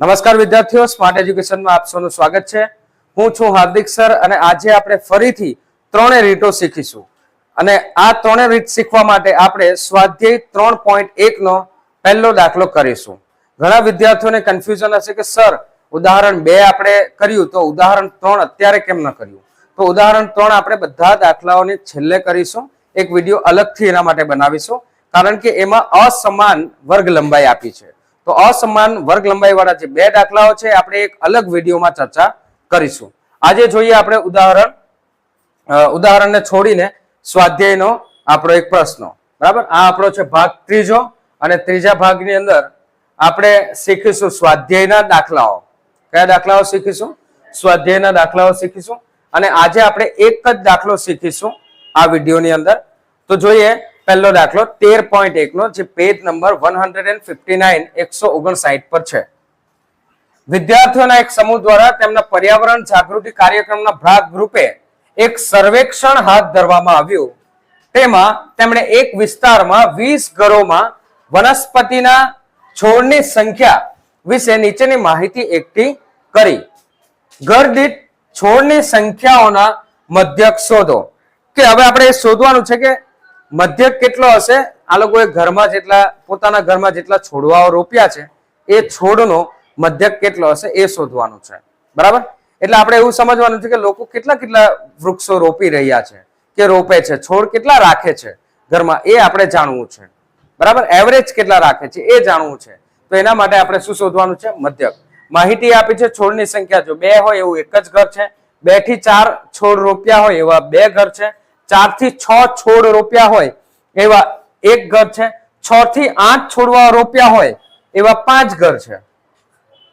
નમસ્કાર વિદ્યાર્થીઓ સ્માર્ટ એજ્યુકેશનમાં આપ સૌનું સ્વાગત છે. હું છું હાર્દિક સર અને આજે આપણે ફરીથી ત્રણે રીતો શીખીશું. અને આ ત્રણે રીત શીખવા માટે આપણે સ્વાધ્યાય ત્રણ પોઈન્ટ એકનો પહેલો દાખલો કરીશું. ઘણા વિદ્યાર્થીઓને કન્ફ્યુઝન હશે કે, સર, ઉદાહરણ બે આપણે કર્યું, તો ઉદાહરણ ત્રણ અત્યારે કેમ ન કર્યું? તો ઉદાહરણ ત્રણ આપણે બધા દાખલાઓની છેલ્લે કરીશું. એક વીડિયો અલગથી એના માટે બનાવીશું, કારણ કે એમાં અસમાન વર્ગ લંબાઈ આપી છે. તો અસમાન વર્ગ લંબાઈ વાળા જે બે દાખલાઓ છે, આપણે એક અલગ વિડીયોમાં ચર્ચા કરીશું. આજે જોઈએ આપણે ઉદાહરણ ઉદાહરણને છોડીને સ્વાધ્યાયનો આપણો એક પ્રશ્ન. બરાબર? આ આપણો છે ભાગ ત્રીજો અને ત્રીજા ભાગની અંદર આપણે શીખીશું સ્વાધ્યાયના દાખલાઓ. કયા દાખલાઓ શીખીશું? સ્વાધ્યાયના દાખલાઓ શીખીશું. અને આજે આપણે એક જ દાખલો શીખીશું આ વિડીયોની અંદર. તો જોઈએ પહેલો દાખલો તેર પોઈન્ટ એકનો જે page number one hundred and fifty nine એકસો ઓગણસાઠ પર છે. વિદ્યાર્થીઓના એક સમૂહ દ્વારા તેમના પર્યાવરણ જાગૃતિ કાર્યક્રમના ભાગ રૂપે એક સર્વેક્ષણ હાથ ધરવામાં આવ્યું. તેમાં તેમણે એક વિસ્તારમાં વીસ ઘરોમાં વનસ્પતિના છોડની સંખ્યા વિશે નીચેની માહિતી એકઠી કરી. ઘર છોડની સંખ્યાઓના મધ્યક શોધો. કે હવે આપણે શોધવાનું છે કે મધ્યક કેટલો હશે? આ લોકોએ ઘરમાં જેટલા, પોતાના ઘરમાં જેટલા છોડવાઓ રોપ્યા છે, એ છોડનો મધ્યક કેટલો હશે એ શોધવાનું છે. બરાબર? એટલે આપણે એવું સમજવાનું છે કે લોકો કેટલા કેટલા વૃક્ષો રોપી રહ્યા છે, કે રોપે છે, છોડ કેટલા રાખે છે ઘરમાં, એ આપણે જાણવું છે. બરાબર? એવરેજ કેટલા રાખે છે, એ જાણવું છે. તો એના માટે આપણે શું શોધવાનું છે? મધ્યક. માહિતી આપી છે છોડની સંખ્યા. જો બે હોય એવું એક જ ઘર છે, બેથી ચાર છોડ રોપ્યા હોય એવા બે ઘર છે ચારથી છ છોડ રોપ્યા હોય, એવા એક ઘર છે. છ થી આઠ છોડવા રોપ્યા હોય, એવા પાંચ ઘર છે.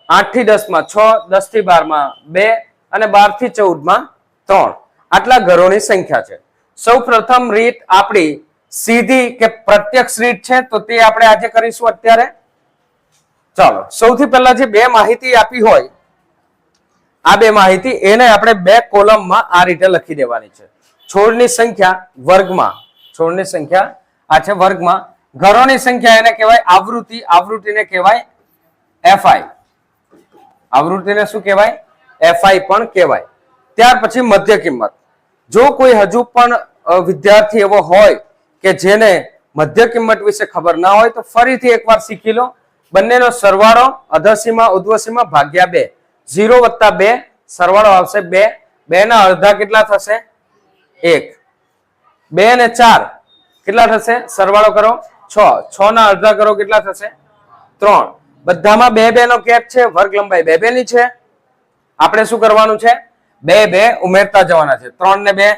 આઠથી દસમાં છ દસથી બારમાં બે અને બારથી ચૌદમાં ત્રણ. આટલા ઘરોની સંખ્યા છે. સૌ પ્રથમ રીત આપણી સીધી કે પ્રત્યક્ષ રીત છે, તો તે આપણે આજે કરીશું અત્યારે. ચાલો, સૌથી પહેલા જે બે માહિતી આપી હોય, આ બે માહિતી એને આપણે બે કોલમમાં આ રીતે લખી દેવાની છે. છોડની સંખ્યા વર્ગમાં, છોડની સંખ્યા, આ છે વર્ગમાં. ઘરોની સંખ્યા એને કહેવાય આવૃત્તિ, આવૃત્તિને કહેવાય એફઆઈ. આવૃત્તિને શું કહેવાય? એફઆઈ પણ કહેવાય. ત્યાર પછી મધ્ય કિંમત. જો કોઈ હજુ પણ વિદ્યાર્થી એવો હોય કે જેને મધ્ય કિંમત વિશે ખબર ના હોય તો ફરીથી એકવાર શીખી લો. બંનેનો સરવાળો અધસીમાં, ઉધ્વસીમા ભાગ્યા બે. ઝીરો વત્તા બે સરવાળો આવશે બે. બે ના અડધા કેટલા થશે? એક. બે ને ચાર કેટલા થશે? સરવાળો કરો. છ. છ ના અડધા કરો કેટલા થશે? ત્રણ. બધામાં બે બે નો કેપ છે, વર્ગ લંબાઈ બે બે ની છે. આપણે શું કરવાનું છે? બે બે ઉમેરતા જવાના છે. ત્રણ ને બે,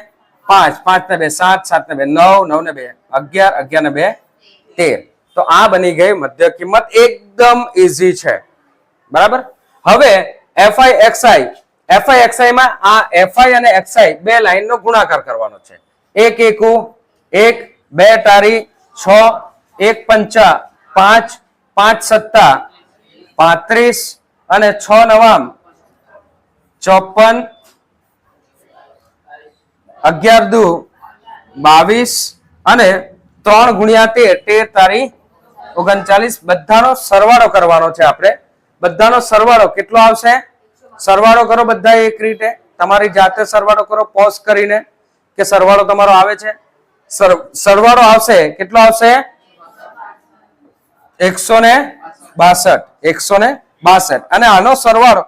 પાંચ. પાંચ ને બે, સાત. સાત ને બે, નવ. નવ ને બે, અગિયાર. અગિયાર ને બે, તેર. તો આ બની ગઈ મધ્ય કિંમત. એકદમ ઇઝી છે. બરાબર? હવે એફઆઈ એક્સઆઈ એફઆઈ એક્સઆઈ માં આ એફઆઈ અને એક્સઆઈ બે લાઈન નો ગુણાકાર કરવાનો છે. એક એકુ, એક, બે તારી, છ, એક પંચા, પાંચ પાંચ સત્તા, પાંત્રીસ અને છ નવામ, ચોપન, અગિયાર દુ, બાવીસ અને ત્રણ ગુણ્યા તેર તેર તારી ઓગણચાલીસ. બધાનો સરવાળો કરવાનો છે આપણે. બધાનો સરવાળો કેટલો આવશે? સરવાળો કરો બધા એક રીતે. તમારી જાતે સરવાળો કરો, પોઝ કરીને કે સરવાળો તમારો આવે છે. સર- સરવાળો આવશે, કેટલો આવશે? એકસો ને બાસઠ એકસો ને બાસઠ. અને આનો સરવાળો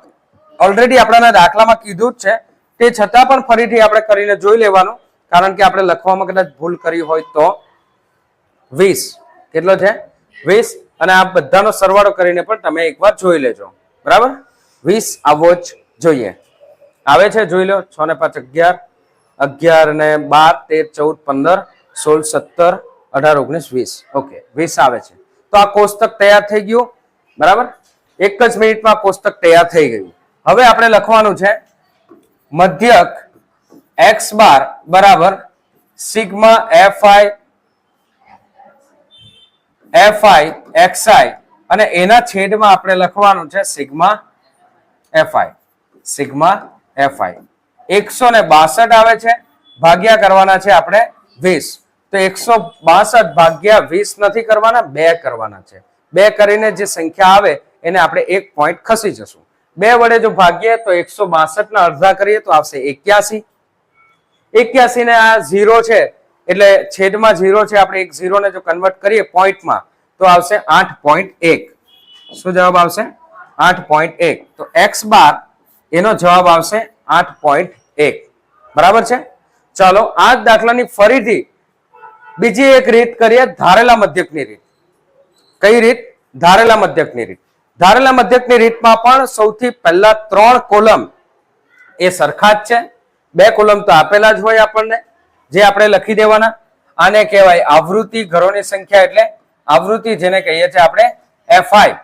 ઓલરેડી આપણાના દાખલામાં કીધું જ છે. તે છતાં પણ ફરીથી આપણે કરીને જોઈ લેવાનું, કારણ કે આપણે લખવામાં કદાચ ભૂલ કરી હોય તો. વીસ, કેટલો છે? વીસ. અને આ બધાનો સરવાળો કરીને પણ તમે એકવાર જોઈ લેજો. બરાબર? વીસ આવવો જ જોઈએ. આવે છે, જોઈ લો, છ ને પાંચ અગિયાર. અગિયાર ને બાર, તેર, ચૌદ, પંદર, સોળ, સત્તર, અઢાર, ઓગણીસ, વીસ. ઓકે, વીસ આવે છે. તો આ કોષ્ટક તૈયાર થઈ ગયું. બરાબર? એક જ મિનિટમાં કોષ્ટક તૈયાર થઈ ગયું. હવે આપણે લખવાનું છે મધ્યક એક્સ બાર બરાબર sigma F I F I X I અને એના છેદમાં આપણે લખવાનું છે sigma F I sigma F I એકસો ને બાસઠ આવે છે, ભાગ્યા કરવાના છે આપણે વીસ. તો એકસો બાસઠ ભાગ્યા વીસ નથી કરવાના, બે કરવાના છે. બે કરીને જે સંખ્યા આવે, એને આપણે એક પોઈન્ટ ખસી જશું. બે વડે જો ભાગીએ તો એકસો બાસઠ ના અડધા કરીએ તો આવશે એક્યાસી. એક્યાસી ને આ ઝીરો છે, એટલે છેદમાં ઝીરો છે, આપણે એક ઝીરો ને જો કન્વર્ટ કરીએ પોઈન્ટમાં તો આવશે આઠ પોઈન્ટ એક. શું જવાબ આવશે? આઠ પોઈન્ટ એક. તો એક્સ બાર, એનો જવાબ આવશે આઠ પોઈન્ટ એક. બરાબર છે? ચાલો, આ જ દાખલાની ફરીથી બીજી એક રીત કરીએ ધારેલા મધ્યકની રીત. કઈ રીત? ધારેલા મધ્યકની રીત. ધારેલા મધ્યકની રીતમાં પણ સૌથી પહેલા ત્રણ કોલમ એ સરખા જ છે. બે કોલમ તો આપેલા જ હોય આપણને, જે આપણે લખી દેવાના. આને કહેવાય આવૃત્તિ ઘરોની સંખ્યા એટલે આવૃત્તિ જેને કહીએ છીએ આપણે એફઆઈ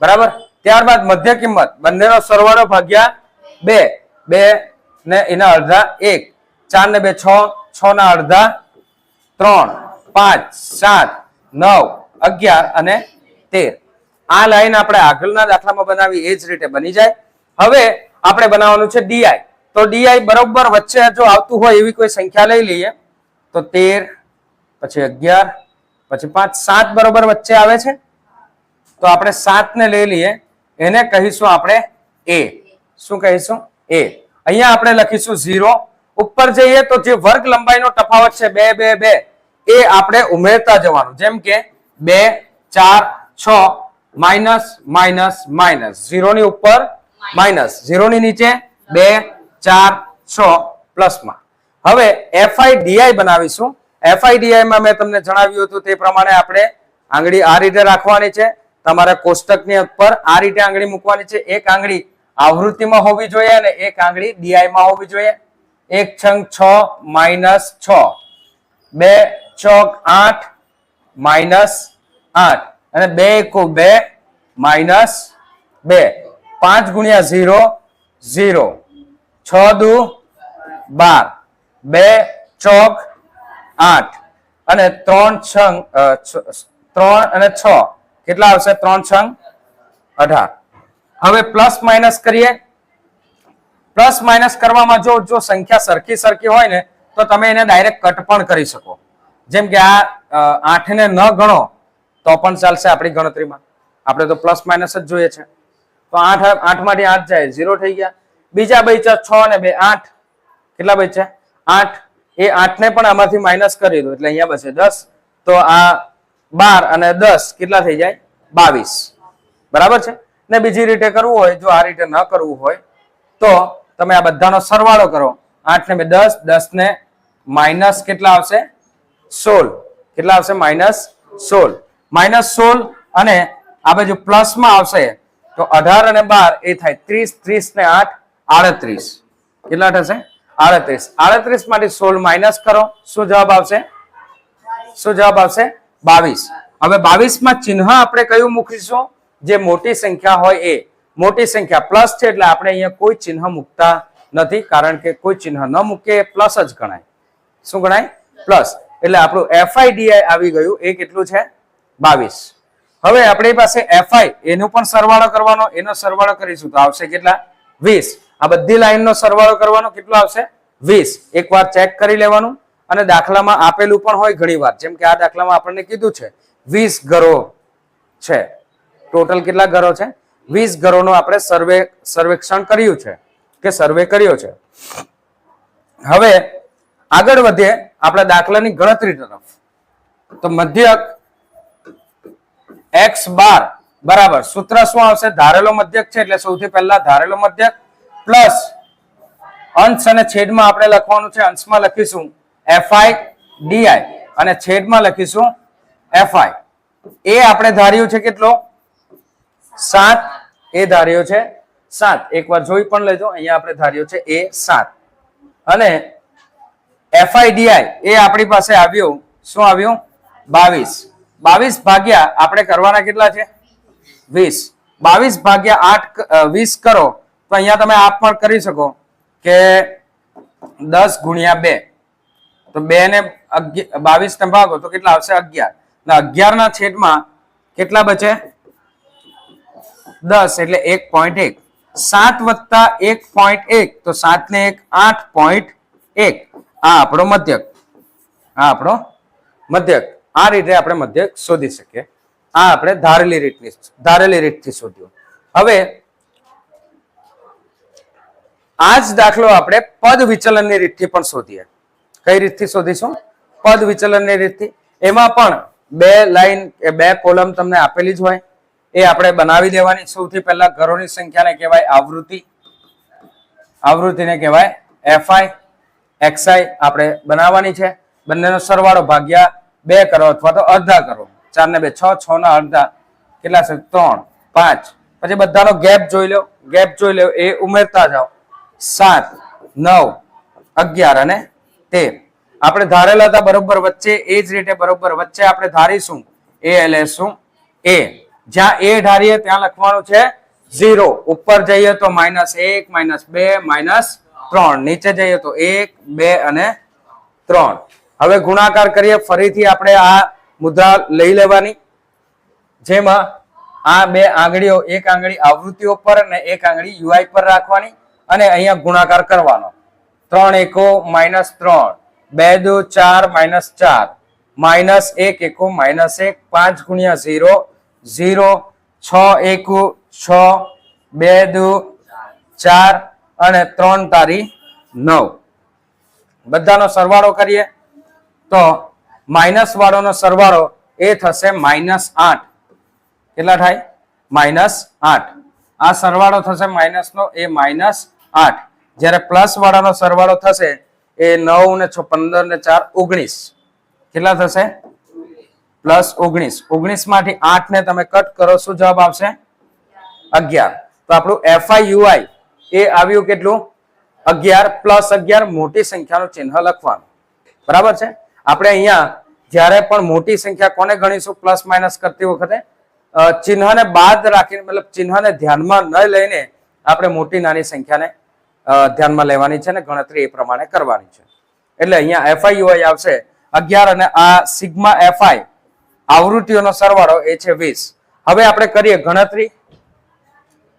બરાબર? ત્યારબાદ મધ્ય કિંમત, બંનેનો સરવાળો ભાગ્યા બે. બે ને એના અડધા એક. ચાર ને બે, છ. છ ના અડધા ત્રણ. પાંચ, સાત, નવ, અગિયાર અને તેર. આ લાઈન આપણે આગળના દાખલામાં બનાવી, એ જ રીતે બની જાય. હવે આપણે બનાવવાનું છે ડીઆઈ તો ડીઆઈ બરોબર વચ્ચે જો આવતું હોય એવી કોઈ સંખ્યા લઈ લઈએ. તો તેર, પછી અગિયાર, પછી પાંચ. સાત બરોબર વચ્ચે આવે છે. તો આપણે સાત ને લઈ લઈએ. એને કહીશું આપણે એ શું કહીશું? એ અહીંયા આપણે લખીશું ઝીરો ઉપર જઈએ તો જે વર્ગ લંબાઈનો તફાવત છે, બે બે બે, એ આપણે ઉમેરતા જવાનું. જેમ કે બે, ચાર, છ, માઇનસ માઇનસ માઇનસ. ઝીરો ની ઉપર માઇનસ. ઝીરો ની નીચે બે, ચાર, છ, પ્લસમાં. હવે એફઆઈ ડીઆઈ બનાવીશું. એફઆઈ ડીઆઈ માં મેં તમને જણાવ્યું હતું તે પ્રમાણે આપણે આંગળી આ રીતે રાખવાની છે. તમારે કોષ્ટકની ઉપર આ રીતે આંગળી મૂકવાની છે. એક આંગળી આવૃત્તિમાં હોવી જોઈએ અને એક આંગળી ડીઆઈ માં હોવી જોઈએ. એક છંગ છ માઇનસ છ. બે ચોક આઠ માઇનસ આઠ. અને બે એકો બે માઇનસ બે. પાંચ ગુણ્યા ઝીરો ઝીરો. છ દુ બાર. બે ચોક આઠ. અને ત્રણ છંગ ત્રણ અને છ. કેટલા આવશે? ત્રણ છંગ અઢાર. હવે પ્લસ માઇનસ કરીએ. પ્લસ માઇનસ કરવામાં જો જો સંખ્યા સરખી સરખી હોય ને, તો તમે એને ડાયરેક્ટ કટ પણ કરી શકો. જેમ કે આ આઠ આઠને ન ગણો, તો પણ ચાલશે આપણી ગણતરીમાં. આપણે તો પ્લસ માઇનસ જ જોઈએ છે. તો આઠ આઠમાંથી આઠ જાય ઝીરો થઈ ગયા. બીજા બચ્યા છ ને બે, આઠ. કેટલા બચ્યા આઠ. એ આઠને પણ આમાંથી માઇનસ કરી દો, એટલે અહીંયા બચે દસ. તો આ બાર અને દસ કેટલા થઈ જાય? બાવીસ. બરાબર છે? ને બીજી રીતે કરવું હોય, જો આ રીતે ન કરવું હોય, તો તમે આ બધાનો સરવાળો કરો. આઠ ને બે દસ દસ ને માઇનસ કેટલા આવશે? સોળ. કેટલા આવશે? માઇનસ સોળ. માઇનસ સોળ અને આ બાજુ પ્લસમાં આવશે, તો અઢાર અને બાર એ થાય ત્રીસ ત્રીસ ને આઠ, આડત્રીસ. કેટલા થશે આડત્રીસ. આડત્રીસમાંથી સોળ માઇનસ કરો. શું જવાબ આવશે? શું જવાબ આવશે? બાવીસ. હવે બાવીસમાં ચિહ્ન આપણે કયું મૂકીશું? જે મોટી સંખ્યા હોય એ. મોટી સંખ્યા પ્લસ છે એટલે આપણે અહીંયા કોઈ ચિહ્ન મૂકતા નથી, કારણ કે કોઈ ચિહ્ન ન મૂકે પ્લસ જ ગણાય. શું ગણાય? પ્લસ. એટલે આપણું એફઆઈડીઆઈ આવી ગયું. એ કેટલું છે? બાવીસ. હવે આપણી પાસે એફઆઈ, એનો પણ સરવાળો કરવાનો, એનો સરવાળો કરીશું તો આવશે કેટલા? વીસ. આ બધી લાઈનનો સરવાળો કરવાનો કેટલો આવશે? વીસ. એકવાર ચેક કરી લેવાનું. અને દાખલામાં આપેલું પણ હોય ઘણીવાર. જેમ કે આ દાખલામાં આપણને કીધું છે, વીસ ઘરો છે. ટોટલ કેટલા ઘરો છે? વીસ ઘરોનો આપણે સર્વે, સર્વેક્ષણ કર્યું છે, કે સર્વે કર્યો છે. હવે આગળ વધીએ આપણા દાખલાની ગણતરી તરફ. તો મધ્યક એક્સ બાર, બરાબર, સૂત્ર શું આવશે? ધારેલો મધ્યક છે, એટલે સૌથી પહેલા ધારેલો મધ્યક, પ્લસ અંશ અને છેદમાં આપણે લખવાનું છે, અંશમાં લખીશું. એફઆઈ ડીઆઈ અને છેદમાં લખીશું એફઆઈ એ આપણે ધાર્યું છે કેટલો? સાત. એ ધાર્યો છે સાત. એકવાર જોઈ પણ લેજો. અહીંયા આપણે ધાર્યો છે એ સાત. અને એફઆઈડીઆઈ એ આપણી પાસે આવ્યું. શું આવ્યું? બાવીસ. બાવીસ ભાગ્યા આપણે કરવાના કેટલા છે? વીસ. બાવીસ ભાગ્યા આઠ વીસ કરો. તો અહીંયા તમે આપ પણ કરી શકો કે દસ ગુણ્યા બે. તો બે ને બાવીસ ને ભાગો, તો કેટલા આવશે? અગિયાર. ને અગિયાર ના છેદમાં કેટલા બચે? દસ, એટલે એક પોઈન્ટ એક. સાત વત્તા એક પોઈન્ટ એક, તો સાત ને એક, આઠ પોઈન્ટ એક. આ આપણો મધ્યક. આ આપણો મધ્યક. આ રીતે આપણે મધ્યક શોધી શકીએ. આ આપણે ધારેલી રીતની ધારેલી રીતથી શોધ્યું. હવે આ જ દાખલો આપણે પદ વિચલનની રીતથી પણ શોધીએ. કઈ રીતથી શોધીશું? પદ વિચલનની રીતથી. એમાં પણ બે લાઈન કે બે કોલમ તમને આપેલી જ હોય. એ આપણે બનાવી દેવાની. સૌથી પહેલા ઘરોની સંખ્યાને કહેવાય આવૃત્તિ. આવૃત્તિને કહેવાય એફઆઈ. એક્સઆઈ આપણે બનાવવાની છે. બંનેનો સરવાળો ભાગ્યા બે કરો અથવા તો અડધા કરો. ચાર ને બે. છ છ ના અડધા. કેટલા છે? ત્રણ. પાંચ. પછી બધાનો ગેપ જોઈ લો. ગેપ જોઈ લો. એ ઉમેરતા જાઓ. સાત, નવ, અગિયાર અને તેર આપણે ધારેલા હતા બરોબર વચ્ચે, એ જ રીતે બરોબર વચ્ચે આપણે ધારીશું. એ લેશું એ જ્યાં એ ધારીએ ત્યાં લખવાનું છે ઝીરો. ઉપર જઈએ તો માઇનસ એક, માઇનસ બે, માઇનસ ત્રણ. નીચે જઈએ તો એક, બે અને ત્રણ. હવે ગુણાકાર કરીએ, ફરીથી આપણે આ મુદ્રા લઈ લેવાની. જેમાં આ બે આંગળીઓ, એક આંગળી આવૃત્તિઓ પર અને એક આંગળી યુઆઈ પર રાખવાની અને અહીંયા ગુણાકાર કરવાનો. ત્રણ એકો માઇનસ ત્રણ. બે દો ચાર માઇનસ ચાર. માઇનસ એક એકો માઇનસ એક. પાંચ ગુણ્યા ઝીરો. ઝીરો, છ એકુ, છ, બે દુ ચાર અને ત્રણ તારી નવ. બધાનો સરવાળો કરીએ. તો માઇનસ વાળોનો સરવાળો એ થશે માઇનસ આઠ. કેટલા થાય? માઇનસ આઠ. આ સરવાળો થશે માઇનસ નો એ માઇનસ આઠ. જ્યારે પ્લસ વાળાનો સરવાળો થશે એ નવ ને છ, પંદર ને ચાર, ઓગણીસ. કેટલા થશે? પ્લસ ઓગણીસ. ઓગણીસમાંથી આઠ ને તમે કટ કરો, શું જવાબ આવશે? અગિયાર. તો આપણું એફઆઈ યુઆઈ એ આવ્યું કેટલું? અગિયાર પ્લસ અગિયાર, મોટી સંખ્યાનું ચિહ્ન લખવાનું. બરાબર છે? આપણે અહીંયા જ્યારે પણ મોટી સંખ્યા કોને ગણીશું? પ્લસ માઇનસ કરતી વખતે? ચિહ્નને બાદ રાખીને, મતલબ ચિહ્નને ધ્યાનમાં ન લઈને આપણે મોટી નાની સંખ્યાને ધ્યાનમાં લેવાની છે અને ગણતરી એ પ્રમાણે કરવાની છે. એટલે અહીંયા એફઆઈયુઆઈ આવશે. અગિયાર અને આ સિગ્મા એફઆઈ આવૃત્તિઓનો સરવાળો એ છે વીસ. હવે આપણે કરીએ ગણતરી.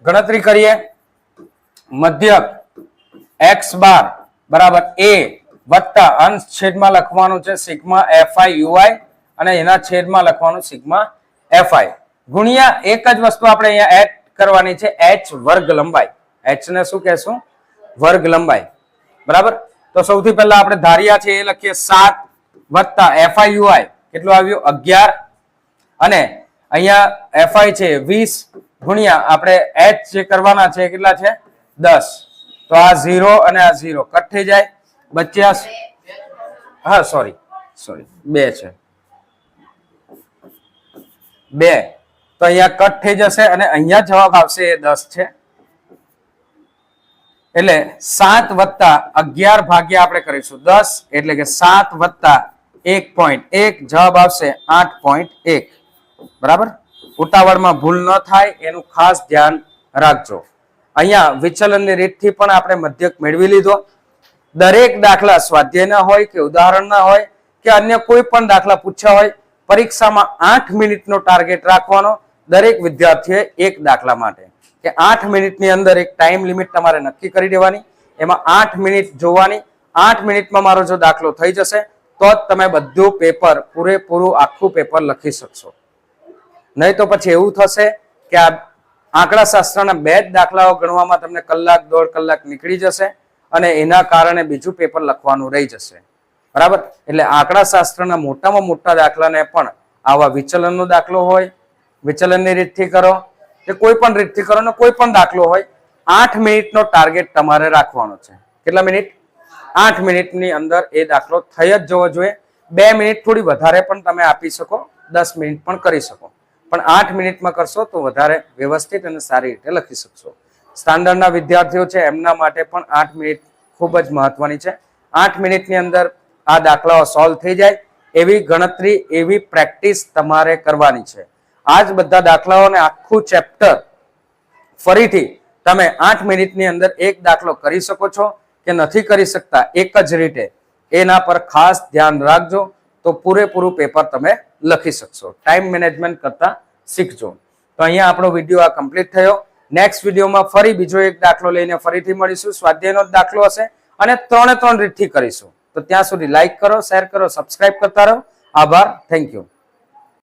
ગણતરી કરીએ. મધ્યક એક્સ બાર, બરાબર એ વત્તા અંશ છેદમાં લખવાનું છે સિગ્મા એફઆઈ યુઆઈ અને એના છેદમાં લખવાનું સિગ્મા એફઆઈ ગુણ્યા એક જ વસ્તુ આપણે અહીંયા એડ કરવાની છે એચ વર્ગ લંબાઈ. એચ ને શું કહેશું? વર્ગ લંબાઈ. બરાબર? તો સૌથી પહેલા આપણે ધાર્યા છે એ લખીએ સાત વત્તા એફઆઈ યુઆઈ કેટલું આવ્યું? અગિયાર. અને અહીંયા એફઆઈ છે વીસ ગુણ્યા આપણે એચ જે કરવાના છે કેટલા છે? દસ. તો આ ઝીરો અને આ ઝીરો. કટ થઈ જાય. બચ્યા હા સોરી સોરી બે છે. બે. તો અહીંયા કટ થઈ જશે અને અહીંયા જવાબ આવશે એ દસ છે. એટલે સાત વત્તા અગિયાર ભાગ્યા આપણે કરીશું દસ, એટલે કે સાત વત્તા એક પોઈન્ટ એક, જવાબ આવશે આઠ પોઈન્ટ એક. બરાબર? ઉતાવળમાં ભૂલ ન થાય, એનું ખાસ ધ્યાન રાખજો. અહીંયા વિચલનની રીતથી પણ આપણે મધ્યક મેળવી લીધો. દરેક દાખલા સ્વાધ્યાયના હોય કે ઉદાહરણના હોય કે અન્ય કોઈ પણ દાખલા પૂછ્યા હોય, પરીક્ષામાં આઠ મિનિટનો ટાર્ગેટ રાખવાનો દરેક વિદ્યાર્થીએ એક દાખલા માટે. કે આઠ મિનિટની અંદર એક ટાઈમ લિમિટ તમારે નક્કી કરી દેવાની. એમાં આઠ મિનિટ જોવાની. આઠ મિનિટમાં મારો જો દાખલો થઈ જશે, તો જ તમે બધું પેપર પૂરેપૂરું આખું પેપર લખી શકશો. નહીં તો પછી એવું થશે કે આ આંકડા શાસ્ત્રના બે જ દાખલાઓ ગણવામાં તમને કલાક, દોઢ કલાક નીકળી જશે અને એના કારણે બીજું પેપર લખવાનું રહી જશે. બરાબર? એટલે આંકડા શાસ્ત્રના મોટામાં મોટા દાખલાને પણ આવા વિચલનનો દાખલો હોય. વિચલનની રીતથી કરો. કે કોઈ પણ રીતથી કરો ને કોઈ પણ દાખલો હોય, આઠ મિનિટનો ટાર્ગેટ તમારે રાખવાનો છે. કેટલા મિનિટ? આઠ મિનિટની અંદર એ દાખલો થઈ જ જવો જોઈએ. બે મિનિટ થોડી વધારે પણ તમે આપી શકો, દસ મિનિટ પણ કરી શકો. પણ આઠ મિનિટમાં કરશો તો વધારે વ્યવસ્થિત અને સારી રીતે લખી શકશો. સ્ટાન્ડર્ડના વિદ્યાર્થીઓ છે, એમના માટે પણ આઠ મિનિટ ખૂબ જ મહત્વની છે. આઠ મિનિટની અંદર આ દાખલાઓ સોલ્વ થઈ જાય. એવી ગણતરી, એવી પ્રેક્ટિસ તમારે કરવાની છે. આ જ બધા દાખલાઓને આખું ચેપ્ટર ફરીથી તમે આઠ મિનિટની અંદર એક દાખલો કરી શકો છો કે નથી કરી શકતા, એક જ રીતે. એના પર ખાસ ધ્યાન રાખજો, તો પૂરેપૂરું પેપર તમે લખી શકશો. ટાઈમ મેનેજમેન્ટ કરતા શીખજો. તો અહીંયા આપણો વીડિયો આ કમ્પ્લીટ થયો. નેક્સ્ટ વિડીયોમાં ફરી બીજો એક દાખલો લઈને ફરીથી મળીશું. સ્વાધ્યાયનો જ દાખલો હશે. અને ત્રણે ત્રણ રીતથી કરીશું. તો ત્યાં સુધી લાઇક કરો શેર કરો સબસ્ક્રાઇબ કરતા રહો. આભાર. Thank you